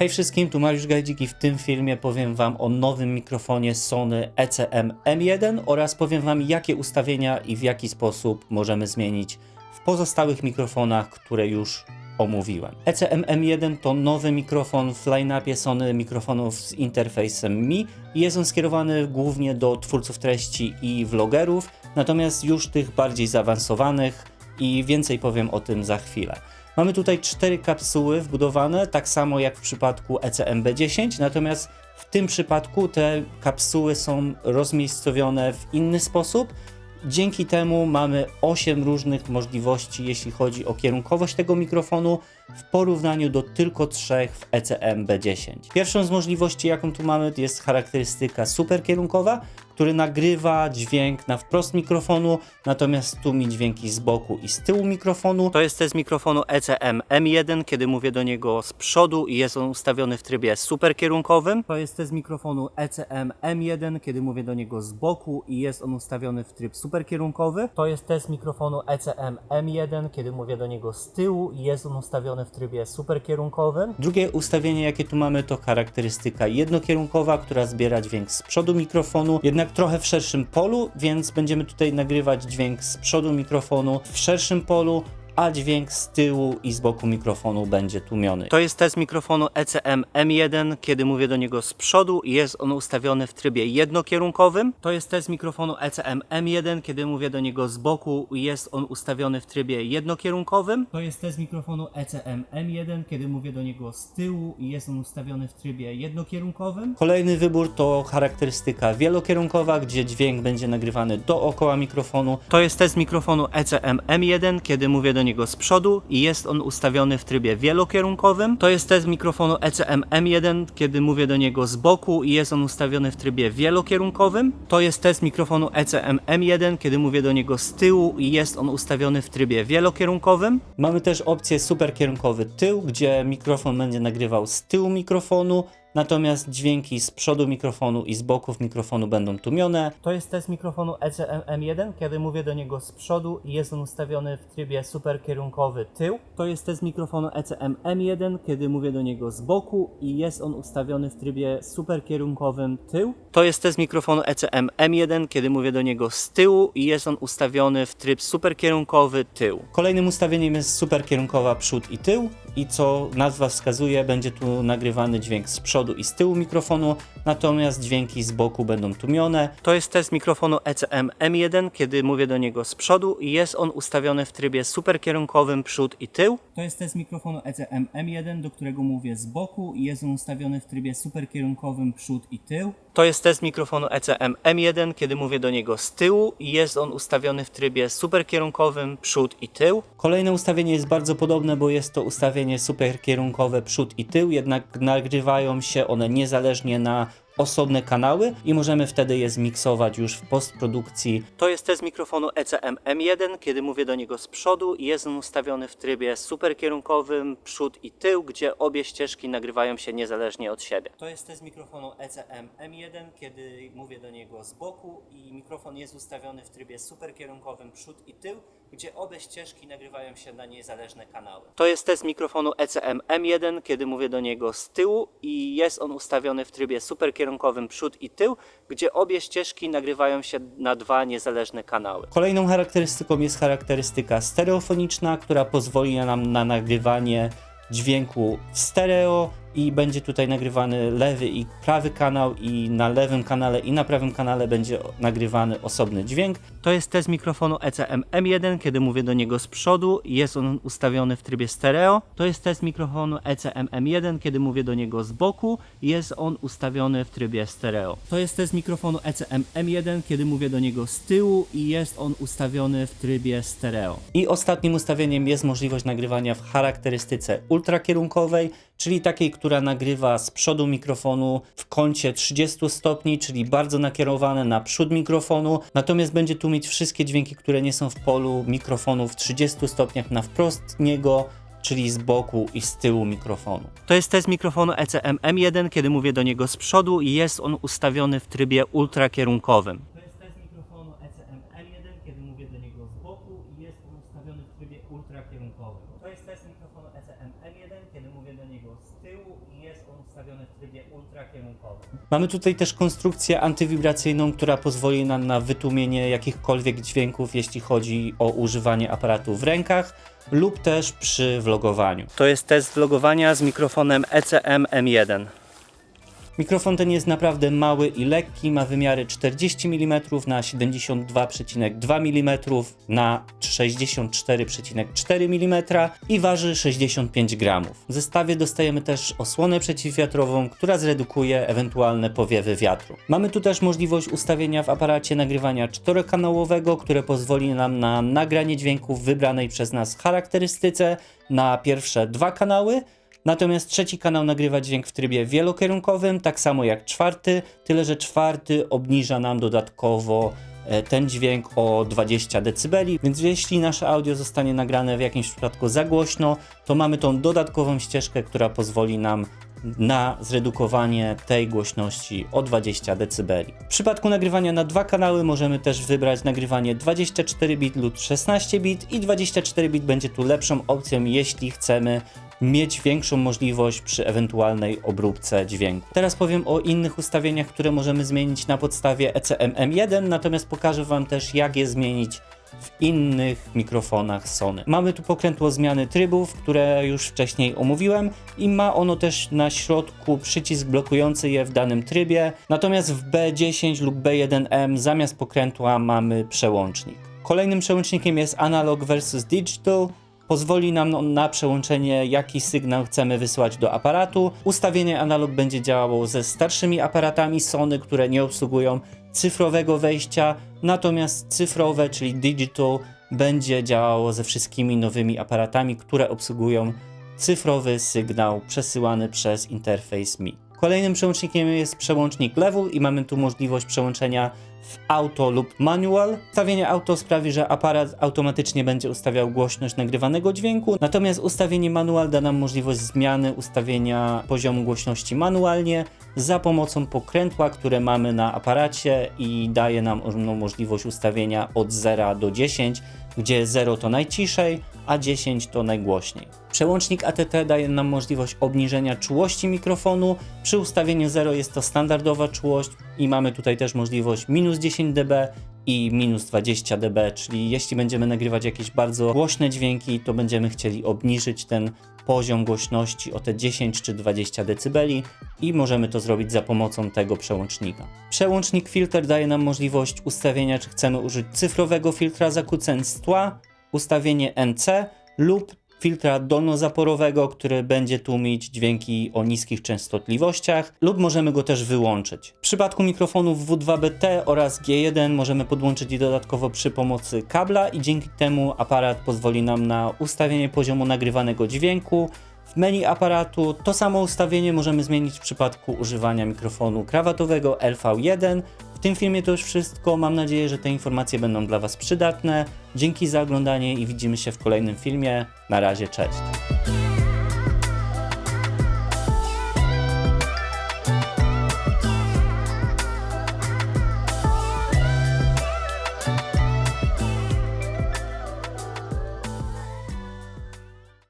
Hej wszystkim, tu Mariusz Gajdzik i w tym filmie powiem Wam o nowym mikrofonie Sony ECM M1 oraz powiem Wam jakie ustawienia i w jaki sposób możemy zmienić w pozostałych mikrofonach, które już omówiłem. ECM M1 to nowy mikrofon w line-upie Sony mikrofonów z interfejsem Mi jest on skierowany głównie do twórców treści i vlogerów, natomiast już tych bardziej zaawansowanych i więcej powiem o tym za chwilę. Mamy tutaj cztery kapsuły wbudowane, tak samo jak w przypadku E ECM-B10, natomiast w tym przypadku te kapsuły są rozmiejscowione w inny sposób. Dzięki temu mamy 8 różnych możliwości, jeśli chodzi o kierunkowość tego mikrofonu, w porównaniu do tylko trzech w E ECM-B10. Pierwszą z możliwości, jaką tu mamy, jest charakterystyka superkierunkowa, który nagrywa dźwięk na wprost mikrofonu, natomiast tłumi dźwięki z boku i z tyłu mikrofonu. To jest test mikrofonu ECM M1, kiedy mówię do niego z przodu i jest on ustawiony w trybie superkierunkowym. To jest test mikrofonu ECM M1, kiedy mówię do niego z boku i jest on ustawiony w tryb superkierunkowy. To jest test mikrofonu ECM M1, kiedy mówię do niego z tyłu i jest on ustawiony w trybie superkierunkowym. Drugie ustawienie, jakie tu mamy, to charakterystyka jednokierunkowa, która zbiera dźwięk z przodu mikrofonu, jednak trochę w szerszym polu, więc będziemy tutaj nagrywać dźwięk z przodu mikrofonu w szerszym polu, a dźwięk z tyłu i z boku mikrofonu będzie tłumiony. To jest test mikrofonu ECM M1, kiedy mówię do niego z przodu i jest on ustawiony w trybie jednokierunkowym. To jest test mikrofonu ECM M1, kiedy mówię do niego z boku i jest on ustawiony w trybie jednokierunkowym. To jest test mikrofonu ECM M1, kiedy mówię do niego z tyłu i jest on ustawiony w trybie jednokierunkowym. Kolejny wybór to charakterystyka wielokierunkowa, gdzie dźwięk będzie nagrywany dookoła mikrofonu. To jest test mikrofonu ECM M1, kiedy mówię do niego z przodu i jest on ustawiony w trybie wielokierunkowym. To jest test mikrofonu ECM M1, kiedy mówię do niego z boku i jest on ustawiony w trybie wielokierunkowym. To jest test mikrofonu ECM M1, kiedy mówię do niego z tyłu i jest on ustawiony w trybie wielokierunkowym. Mamy też opcję superkierunkowy tył, gdzie mikrofon będzie nagrywał z tyłu mikrofonu. Natomiast dźwięki z przodu mikrofonu i z boków mikrofonu będą tłumione. To jest test mikrofonu E ECM M1, kiedy mówię do niego z przodu i jest on ustawiony w trybie superkierunkowy tył. To jest test mikrofonu E ECM M1, kiedy mówię do niego z boku i jest on ustawiony w trybie superkierunkowym tył. To jest test mikrofonu E ECM M1, kiedy mówię do niego z tyłu i jest on ustawiony w tryb superkierunkowy tył. Kolejnym ustawieniem jest superkierunkowa przód i tył i co nazwa wskazuje, będzie tu nagrywany dźwięk z przodu i z tyłu mikrofonu, natomiast dźwięki z boku będą tłumione. To jest test mikrofonu ECM M1, kiedy mówię do niego z przodu i jest on ustawiony w trybie superkierunkowym przód i tył. To jest test mikrofonu ECM M1, do którego mówię z boku i jest on ustawiony w trybie superkierunkowym przód i tył. To jest test mikrofonu ECM M1, kiedy mówię do niego z tyłu i jest on ustawiony w trybie superkierunkowym przód i tył. Kolejne ustawienie jest bardzo podobne, bo jest to ustawienie superkierunkowe przód i tył, jednak nagrywają się one niezależnie na osobne kanały i możemy wtedy je zmiksować już w postprodukcji. To jest test mikrofonu ECM M1, kiedy mówię do niego z przodu i jest on ustawiony w trybie superkierunkowym przód i tył, gdzie obie ścieżki nagrywają się niezależnie od siebie. To jest test mikrofonu ECM M1, kiedy mówię do niego z boku i mikrofon jest ustawiony w trybie superkierunkowym przód i tył, gdzie obie ścieżki nagrywają się na niezależne kanały. To jest test mikrofonu ECM M1, kiedy mówię do niego z tyłu i jest on ustawiony w trybie superkierunkowym przód i tył, gdzie obie ścieżki nagrywają się na dwa niezależne kanały. Kolejną charakterystyką jest charakterystyka stereofoniczna, która pozwoli nam na nagrywanie dźwięku w stereo i będzie tutaj nagrywany lewy i prawy kanał i na lewym kanale i na prawym kanale będzie nagrywany osobny dźwięk. To jest test mikrofonu ECM M1, kiedy mówię do niego z przodu jest on ustawiony w trybie stereo. To jest test mikrofonu ECM M1, kiedy mówię do niego z boku jest on ustawiony w trybie stereo. To jest test mikrofonu ECM M1, kiedy mówię do niego z tyłu i jest on ustawiony w trybie stereo. I ostatnim ustawieniem jest możliwość nagrywania w charakterystyce ultrakierunkowej, czyli takiej, która nagrywa z przodu mikrofonu w kącie 30 stopni, czyli bardzo nakierowane na przód mikrofonu, natomiast będzie tłumić wszystkie dźwięki, które nie są w polu mikrofonu w 30 stopniach na wprost niego, czyli z boku i z tyłu mikrofonu. To jest test mikrofonu ECM M1, kiedy mówię do niego z przodu i jest on ustawiony w trybie ultrakierunkowym. To jest test mikrofonu E ECM M1, kiedy mówię do niego z boku i jest on ustawiony w trybie ultrakierunkowym. To jest test mikrofonu ECM M1, kiedy mówię do niego z tyłu i jest on ustawiony w trybie ultrakierunkowym. Mamy tutaj też konstrukcję antywibracyjną, która pozwoli nam na wytłumienie jakichkolwiek dźwięków, jeśli chodzi o używanie aparatu w rękach lub też przy vlogowaniu. To jest test vlogowania z mikrofonem ECM M1. Mikrofon ten jest naprawdę mały i lekki, ma wymiary 40 mm na 72,2 mm na 64,4 mm i waży 65 gramów. W zestawie dostajemy też osłonę przeciwwiatrową, która zredukuje ewentualne powiewy wiatru. Mamy tu też możliwość ustawienia w aparacie nagrywania czterokanałowego, które pozwoli nam na nagranie dźwięku w wybranej przez nas charakterystyce na pierwsze dwa kanały, Natomiast trzeci kanał nagrywa dźwięk w trybie wielokierunkowym, tak samo jak czwarty, tyle że czwarty obniża nam dodatkowo e, ten dźwięk o 20 dB, więc jeśli nasze audio zostanie nagrane w jakimś przypadku za głośno, to mamy tą dodatkową ścieżkę, która pozwoli nam na zredukowanie tej głośności o 20 dB. W przypadku nagrywania na dwa kanały możemy też wybrać nagrywanie 24 bit lub 16 bit i 24 bit będzie tu lepszą opcją, jeśli chcemy mieć większą możliwość przy ewentualnej obróbce dźwięku. Teraz powiem o innych ustawieniach, które możemy zmienić na podstawie E ECM M1, natomiast pokażę Wam też jak je zmienić w innych mikrofonach Sony. Mamy tu pokrętło zmiany trybów, które już wcześniej omówiłem i ma ono też na środku przycisk blokujący je w danym trybie, natomiast w B10 lub B1M zamiast pokrętła mamy przełącznik. Kolejnym przełącznikiem jest analog versus digital. Pozwoli nam na przełączenie, jaki sygnał chcemy wysłać do aparatu. Ustawienie analog będzie działało ze starszymi aparatami Sony, które nie obsługują cyfrowego wejścia, natomiast cyfrowe, czyli digital, będzie działało ze wszystkimi nowymi aparatami, które obsługują cyfrowy sygnał przesyłany przez interfejs Mi. Kolejnym przełącznikiem jest przełącznik level i mamy tu możliwość przełączenia w auto lub manual. Ustawienie auto sprawi, że aparat automatycznie będzie ustawiał głośność nagrywanego dźwięku, natomiast ustawienie manual da nam możliwość zmiany ustawienia poziomu głośności manualnie za pomocą pokrętła, które mamy na aparacie i daje nam ono możliwość ustawienia od 0 do 10, gdzie 0 to najciszej, a 10 to najgłośniej. Przełącznik ATT daje nam możliwość obniżenia czułości mikrofonu. Przy ustawieniu 0 jest to standardowa czułość i mamy tutaj też możliwość minus 10 dB i minus 20 dB, czyli jeśli będziemy nagrywać jakieś bardzo głośne dźwięki, to będziemy chcieli obniżyć ten poziom głośności o te 10 czy 20 dB i możemy to zrobić za pomocą tego przełącznika. Przełącznik filter daje nam możliwość ustawienia, czy chcemy użyć cyfrowego filtra zakłóceń z tła, ustawienie NC lub filtra dolnozaporowego, który będzie tłumić dźwięki o niskich częstotliwościach lub możemy go też wyłączyć. W przypadku mikrofonów W2BT oraz G1 możemy podłączyć je dodatkowo przy pomocy kabla i dzięki temu aparat pozwoli nam na ustawienie poziomu nagrywanego dźwięku. W menu aparatu to samo ustawienie możemy zmienić w przypadku używania mikrofonu krawatowego LV1. W tym filmie to już wszystko. Mam nadzieję, że te informacje będą dla Was przydatne. Dzięki za oglądanie i widzimy się w kolejnym filmie. Na razie, cześć.